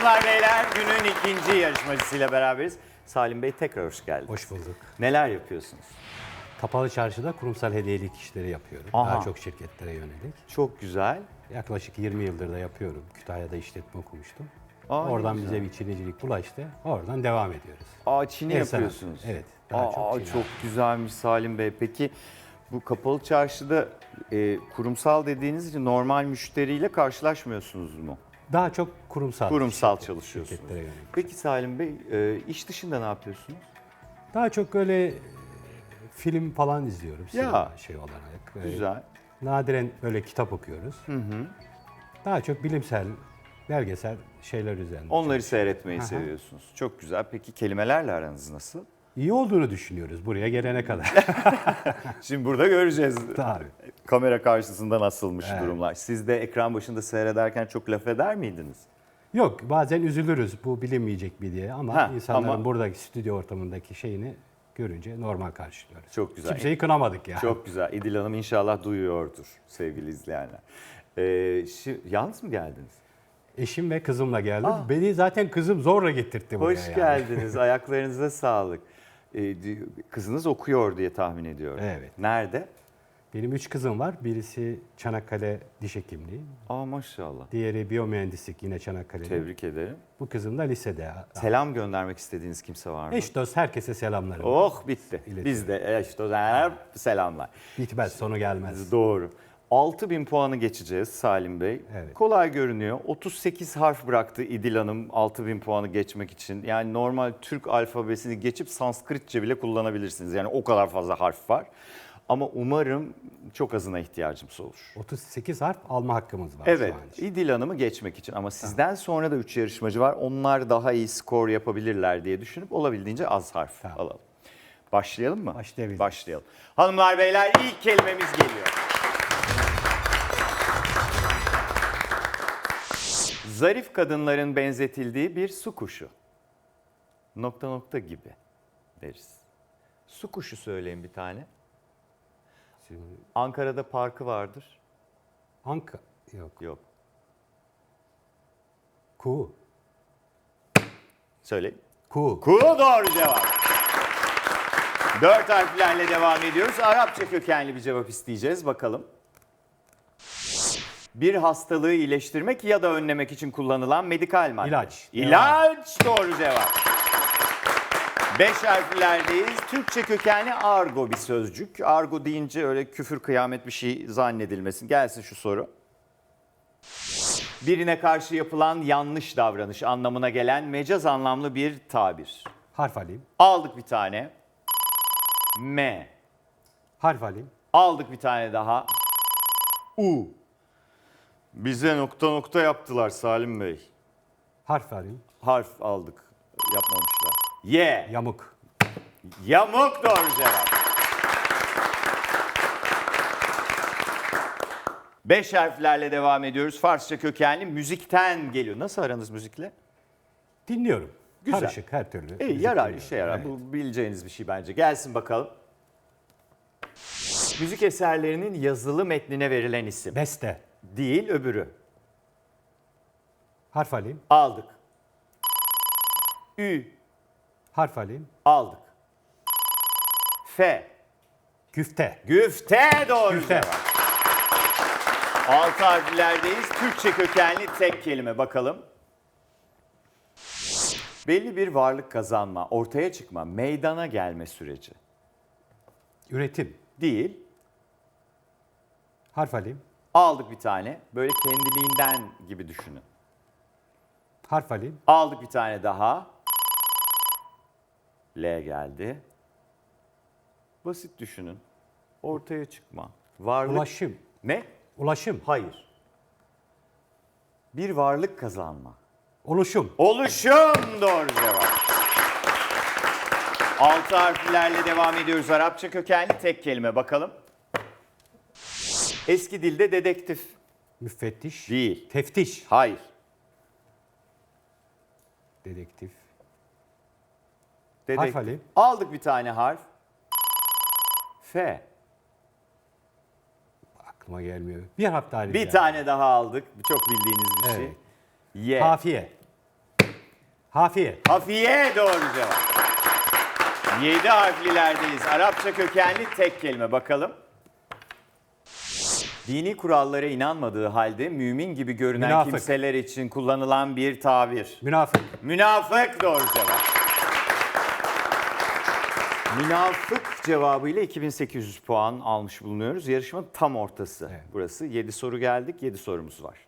Hanımlar beyler günün ikinci yarışmacısıyla beraberiz. Salim Bey tekrar hoş geldiniz. Hoş bulduk. Neler yapıyorsunuz? Kapalı çarşıda kurumsal hediyelik işleri yapıyorum. Aha. Daha çok şirketlere yönelik. Çok güzel. Yaklaşık 20 yıldır da yapıyorum. Kütahya'da işletme okumuştum. Aa, Oradan güzel. bize bir çinicilik bulaştı. Oradan devam ediyoruz. Aa Çin'i El sanatı. yapıyorsunuz. Evet, daha Aa, çok çok, güzelmiş Salim Bey. Peki bu kapalı çarşıda e, kurumsal dediğiniz için normal müşteriyle karşılaşmıyorsunuz mu? Daha çok kurumsal. Kurumsal şirket- çalışıyorsunuz. Şirketlere yönelik. Peki Salim Bey e, iş dışında ne yapıyorsunuz? Daha çok öyle e, film falan izliyorum. Sinema şey olarak. Böyle Güzel. Nadiren böyle kitap okuyoruz. Daha çok bilimsel, belgesel şeyler üzerinde. Onları seyretmeyi seviyorsunuz. Çok güzel. Peki kelimelerle aranız nasıl? İyi olduğunu düşünüyoruz buraya gelene kadar. Şimdi burada göreceğiz. Tabii. Kamera karşısında nasılmış Evet. durumlar. Siz de ekran başında seyrederken çok laf eder miydiniz? Yok bazen üzülürüz bu bilinmeyecek mi diye ama Ha, insanların ama- buradaki stüdyo ortamındaki şeyini görünce normal karşılıyoruz. Çok güzel. Kimseyi kınamadık ya. Çok güzel. İdil Hanım inşallah duyuyordur sevgili izleyenler. Ee, şi- yalnız mı geldiniz? Eşim ve kızımla geldim. Aa. Beni zaten kızım zorla getirtti buraya. Hoş yani. geldiniz. Ayaklarınıza sağlık. Di- kızınız okuyor diye tahmin ediyorum. Evet. Nerede? Benim üç kızım var. Birisi Çanakkale Diş Hekimliği. Aa maşallah. Diğeri biyomühendislik yine Çanakkale'de. Tebrik ederim. Bu kızım da lisede. Selam göndermek istediğiniz kimse var mı? Eş dost herkese selamlarım. Oh bitti. İletiyorum. Biz de işte selamlar. Bitmez sonu gelmez. Doğru. 6000 puanı geçeceğiz Salim Bey. Evet. Kolay görünüyor. 38 harf bıraktı İdil Hanım 6000 puanı geçmek için. Yani normal Türk alfabesini geçip Sanskritçe bile kullanabilirsiniz. Yani o kadar fazla harf var. Ama umarım çok azına ihtiyacımız olur. 38 harf alma hakkımız var Evet, şu an için. İdil Hanım'ı geçmek için ama sizden sonra da 3 yarışmacı var. Onlar daha iyi skor yapabilirler diye düşünüp olabildiğince az harf Tamam. alalım. Başlayalım mı? Başlayabiliriz. Başlayalım. Hanımlar beyler ilk kelimemiz geliyor. Zarif kadınların benzetildiği bir su kuşu. Nokta nokta gibi deriz. Su kuşu söyleyin bir tane. Ankara'da parkı vardır. Anka yok. Yok. Ku. Söyleyin. Ku. Ku doğru cevap. Dört harflerle devam ediyoruz. Arapça kökenli bir cevap isteyeceğiz. Bakalım. Bir hastalığı iyileştirmek ya da önlemek için kullanılan medikal madde. İlaç. İlaç doğru cevap. Beş harflerdeyiz. Türkçe kökenli argo bir sözcük. Argo deyince öyle küfür kıyamet bir şey zannedilmesin. Gelsin şu soru. Birine karşı yapılan yanlış davranış anlamına gelen mecaz anlamlı bir tabir. Harf alayım. Aldık bir tane. M. Harf alayım. Aldık bir tane daha. U. Bize nokta nokta yaptılar Salim Bey. Harf alayım. Harf aldık. Yapmamışlar. Y. Yamuk. Yamuk doğru cevap. Beş harflerle devam ediyoruz. Farsça kökenli müzikten geliyor. Nasıl aranız müzikle? Dinliyorum. Güzel. Karışık her türlü. İyi müzik yarar, dinliyorum. işe yarar. Evet. Bu bileceğiniz bir şey bence. Gelsin bakalım. Müzik eserlerinin yazılı metnine verilen isim. Beste. Değil öbürü. Harf alayım. Aldık. Ü. Harf alayım. Aldık. F. Güfte. Güfte doğru Güfte. cevap. Altı harflerdeyiz. Türkçe kökenli tek kelime bakalım. Belli bir varlık kazanma, ortaya çıkma, meydana gelme süreci. Üretim. Değil. Harf alayım. Aldık bir tane. Böyle kendiliğinden gibi düşünün. Harf alayım. Aldık bir tane daha. L geldi. Basit düşünün. Ortaya çıkma. Varlık. Ulaşım. Ne? Ulaşım. Hayır. Bir varlık kazanma. Oluşum. Oluşum doğru cevap. Altı harflerle devam ediyoruz. Arapça kökenli tek kelime bakalım. Eski dilde dedektif. Müfettiş. Değil. Teftiş. Hayır. Dedektif. Dedektif. Harf alayım. Aldık bir tane harf. F. Aklıma gelmiyor. Bir harf daha alayım. Bir ya. tane daha aldık. Çok bildiğiniz bir şey. Evet. Y. Kafiye. Hafiye. Hafiye doğru cevap. 7 harflilerdeyiz. Arapça kökenli tek kelime bakalım. Dini kurallara inanmadığı halde mümin gibi görünen Münafık. kimseler için kullanılan bir tabir. Münafık. Münafık doğru cevap. Münafık cevabıyla 2800 puan almış bulunuyoruz. Yarışmanın tam ortası Evet. burası. 7 soru geldik, 7 sorumuz var.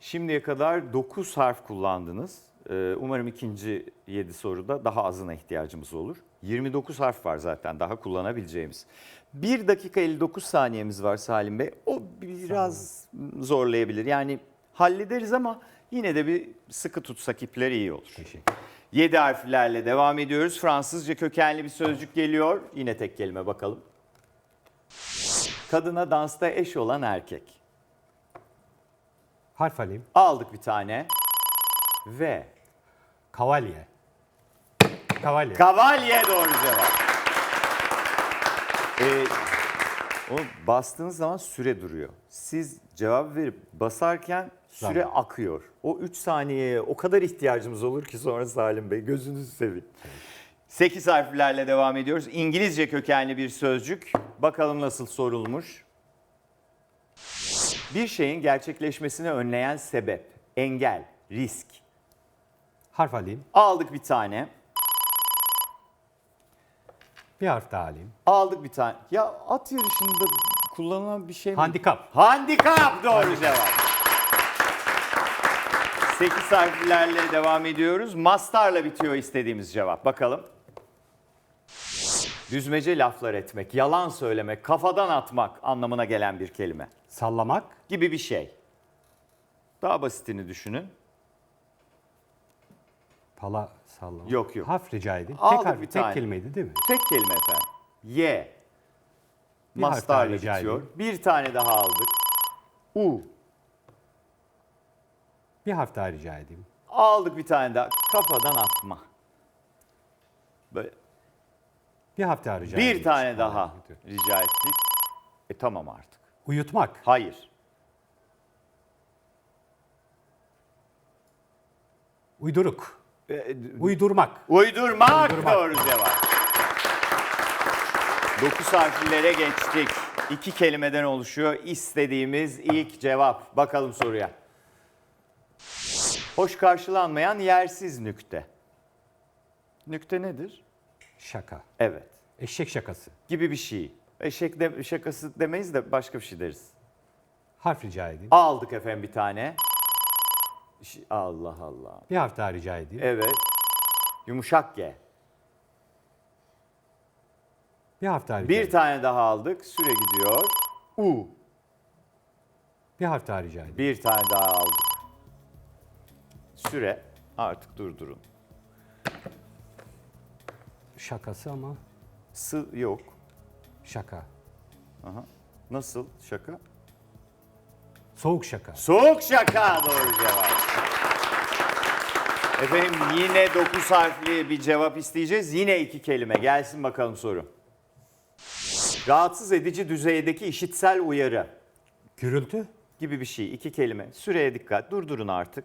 Şimdiye kadar 9 harf kullandınız. Ee, Umarım ikinci 7 soruda daha azına ihtiyacımız olur. 29 harf var zaten daha kullanabileceğimiz. 1 dakika 59 saniyemiz var Salim Bey. O biraz zorlayabilir. Yani hallederiz ama yine de bir sıkı tutsak ipler iyi olur. Teşekkür. 7 harflerle devam ediyoruz. Fransızca kökenli bir sözcük geliyor. Yine tek kelime bakalım. Kadına dansta eş olan erkek. Harf alayım. Aldık bir tane. Ve Kavalye. Kavalye. kavalye doğru cevap. Ee, o bastığınız zaman süre duruyor. Siz cevap verip basarken süre Zaman. akıyor. O 3 saniyeye o kadar ihtiyacımız olur ki sonra Salim Bey gözünüzü seveyim. 8 harflerle devam ediyoruz. İngilizce kökenli bir sözcük. Bakalım nasıl sorulmuş. Bir şeyin gerçekleşmesini önleyen sebep, engel, risk. Harf alayım. Aldık bir tane. Bir harf daha alayım. Aldık bir tane. Ya at yarışında kullanılan bir şey mi? Handikap. Handikap doğru cevap. 8 harflerle devam ediyoruz. Mastarla bitiyor istediğimiz cevap. Bakalım. Düzmece laflar etmek, yalan söylemek, kafadan atmak anlamına gelen bir kelime Sallamak. gibi bir şey. Daha basitini düşünün. Pala sallamak. Yok, yok. Harf rica edeyim. Aldık tek harf, bir tek tane. kelimeydi değil mi? Tek kelime efendim. Y. Bir harf Mastarla daha rica bitiyor. edeyim. Bir tane daha aldık. U. Bir harf daha rica edeyim. Aldık bir tane daha. Kafadan atma. Böyle Bir harf daha rica edeyim. bir tane daha rica ettik. E tamam artık. Uyutmak. Hayır. Uyduruk. E, Uydurmak. Uydurmak, Uydurmak. doğru cevap. Dokuz harflilere geçtik. İki kelimeden oluşuyor istediğimiz ilk cevap. Bakalım soruya. Hoş karşılanmayan yersiz nükte. Nükte nedir? Şaka. Evet. Eşek şakası. Gibi bir şey. Eşek de, şakası demeyiz de başka bir şey deriz. Harf rica edeyim. Aldık efendim bir tane. Allah Allah. Bir harf daha rica edeyim. Evet. Yumuşak G. Bir harf daha rica Bir edeyim. tane daha aldık. Süre gidiyor. U. Bir harf daha rica edeyim. Bir tane daha aldık. Süre artık durdurun. Şakası ama S yok. şaka. Nasıl şaka? Soğuk şaka. Soğuk şaka doğru cevap. Efendim yine 9 harfli bir cevap isteyeceğiz. Yine iki kelime. Gelsin bakalım soru. Rahatsız edici düzeydeki işitsel uyarı Gürültü. gibi bir şey. İki kelime. Süreye dikkat. Durdurun artık.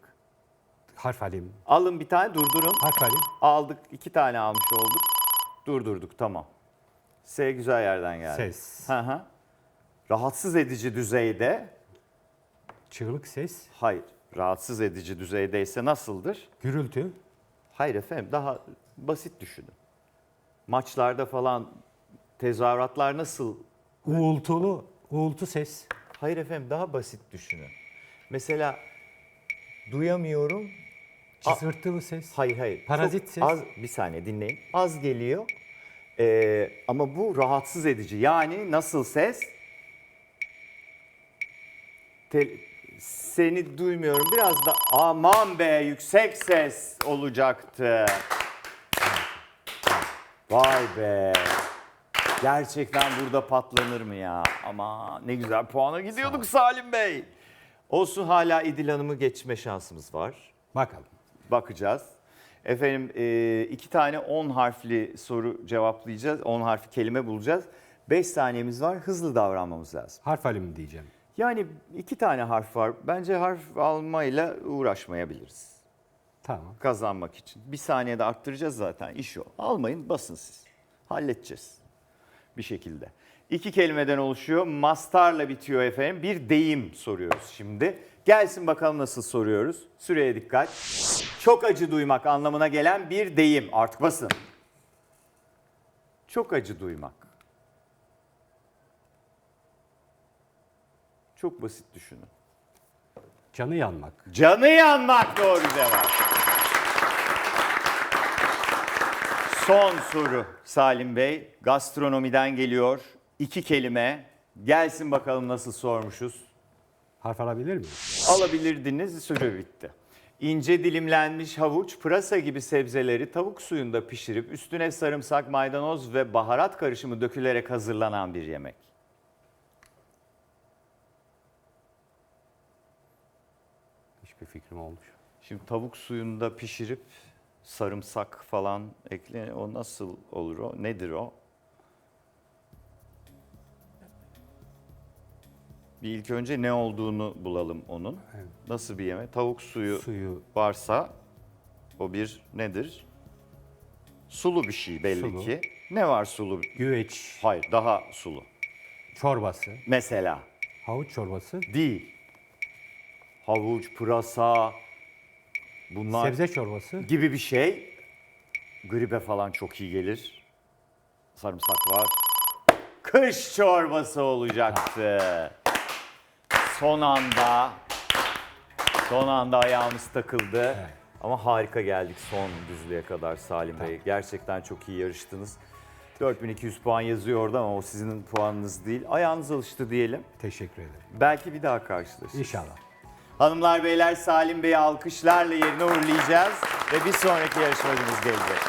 Harf alayım. Alın bir tane durdurun. Harf alayım. Aldık. iki tane almış olduk. Durdurduk tamam. S güzel yerden geldi. Ses. Hı hı. Rahatsız edici düzeyde. Çığlık ses. Hayır. Rahatsız edici düzeydeyse nasıldır? Gürültü. Hayır efendim daha basit düşünün. Maçlarda falan tezahüratlar nasıl? Uğultulu. Uğultu ses. Hayır efendim daha basit düşünün. Mesela duyamıyorum. Çısırtılı ses. Hayır hayır. Parazit Çok ses. Az, bir saniye dinleyin. Az geliyor. Ee, ama bu rahatsız edici. Yani nasıl ses? Te- seni duymuyorum. Biraz da aman be yüksek ses olacaktı. Vay be. Gerçekten burada patlanır mı ya? Ama ne güzel puana gidiyorduk Salim Bey. Olsun hala İdil Hanım'ı geçme şansımız var. Bakalım. Bakacağız. Efendim e, iki tane 10 harfli soru cevaplayacağız. 10 harfli kelime bulacağız. 5 saniyemiz var. Hızlı davranmamız lazım. Harf alayım diyeceğim. Yani iki tane harf var. Bence harf almayla uğraşmayabiliriz. Tamam. kazanmak için. Bir saniyede arttıracağız zaten iş o. Almayın basın siz. Halledeceğiz bir şekilde. İki kelimeden oluşuyor. Mastarla bitiyor efendim. Bir deyim soruyoruz şimdi. Gelsin bakalım nasıl soruyoruz. Süreye dikkat. Çok acı duymak anlamına gelen bir deyim. Artık basın. Çok acı duymak. Çok basit düşünün. Canı yanmak. Canı yanmak doğru cevap. Son soru Salim Bey. Gastronomiden geliyor. İki kelime. Gelsin bakalım nasıl sormuşuz. Harf alabilir miyim? Alabilirdiniz süre bitti. İnce dilimlenmiş havuç, pırasa gibi sebzeleri tavuk suyunda pişirip üstüne sarımsak, maydanoz ve baharat karışımı dökülerek hazırlanan bir yemek. Hiçbir fikrim olmuş. Şimdi tavuk suyunda pişirip sarımsak falan ekle o nasıl olur o? Nedir o? Bir ilk önce ne olduğunu bulalım onun. Evet. Nasıl bir yemek? Tavuk suyu Suyu varsa o bir nedir? Sulu bir şey belli Sulu. ki. Ne var sulu? güveç Hayır, daha sulu. çorbası, Mesela havuç çorbası, değil. Havuç, pırasa bunlar sebze çorbası, gibi bir şey. Gribe falan çok iyi gelir. Sarımsak var. Kış çorbası olacaktı. Son anda son anda ayağımız takıldı. Ama harika geldik son düzlüğe kadar Salim Bey. Gerçekten çok iyi yarıştınız. 4200 puan yazıyor orada ama o sizin puanınız değil. Ayağınız alıştı diyelim. teşekkür ederim. Belki bir daha karşılaşırız. İnşallah. Hanımlar beyler Salim Bey'i alkışlarla yerine uğurlayacağız ve bir sonraki yarışmacımız gelecek.